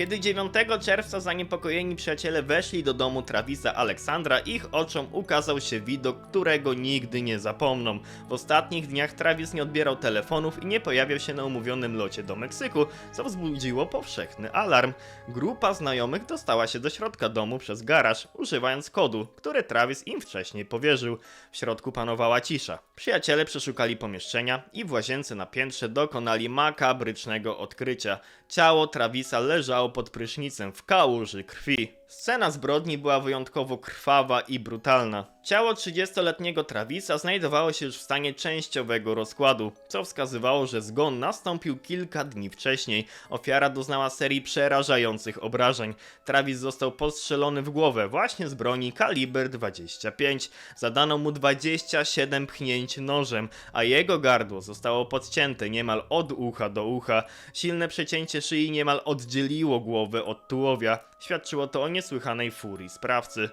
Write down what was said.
Kiedy 9 czerwca zaniepokojeni przyjaciele weszli do domu Travisa Aleksandra, ich oczom ukazał się widok, którego nigdy nie zapomną. W ostatnich dniach Travis nie odbierał telefonów i nie pojawiał się na umówionym locie do Meksyku, co wzbudziło powszechny alarm. Grupa znajomych dostała się do środka domu przez garaż, używając kodu, który Travis im wcześniej powierzył. W środku panowała cisza. Przyjaciele przeszukali pomieszczenia i w łazience na piętrze dokonali makabrycznego odkrycia. Ciało Travisa leżało pod prysznicem w kałuży krwi. Scena zbrodni była wyjątkowo krwawa i brutalna. Ciało 30-letniego Travisa znajdowało się już w stanie częściowego rozkładu, co wskazywało, że zgon nastąpił kilka dni wcześniej. Ofiara doznała serii przerażających obrażeń. Travis został postrzelony w głowę właśnie z broni kaliber 25. Zadano mu 27 pchnięć nożem, a jego gardło zostało podcięte niemal od ucha do ucha. Silne przecięcie szyi niemal oddzieliło głowę od tułowia. Świadczyło to o niesłychanej furii sprawcy.